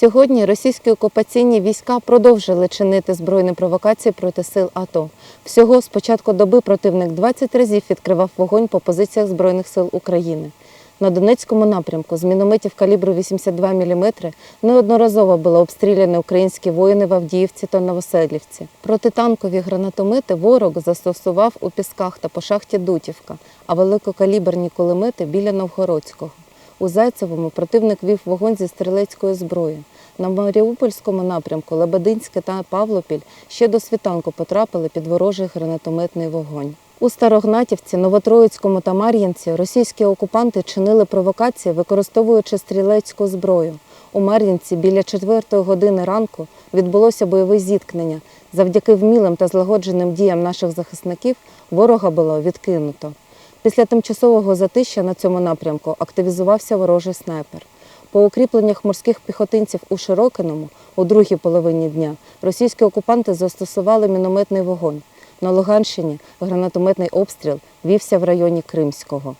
Сьогодні російські окупаційні війська продовжили чинити збройні провокації проти сил АТО. Всього з початку доби противник 20 разів відкривав вогонь по позиціях Збройних сил України. На Донецькому напрямку з мінометів калібру 82 мм неодноразово були обстріляні українські воїни в Авдіївці та Новоселівці. Протитанкові гранатомети ворог застосував у Пісках та по шахті Дутівка, а великокаліберні кулемети біля Новгородського. У Зайцевому противник вів вогонь зі стрілецької зброї. На Маріупольському напрямку Лебединське та Павлопіль ще до світанку потрапили під ворожий гранатометний вогонь. У Старогнатівці, Новотроїцькому та Мар'їнці російські окупанти чинили провокації, використовуючи стрілецьку зброю. У Мар'їнці біля 4 години ранку відбулося бойове зіткнення. Завдяки вмілим та злагодженим діям наших захисників ворога було відкинуто. Після тимчасового затища на цьому напрямку активізувався ворожий снайпер. По укріпленнях морських піхотинців у Широкиному у другій половині дня російські окупанти застосували мінометний вогонь. На Луганщині гранатометний обстріл вівся в районі Кримського.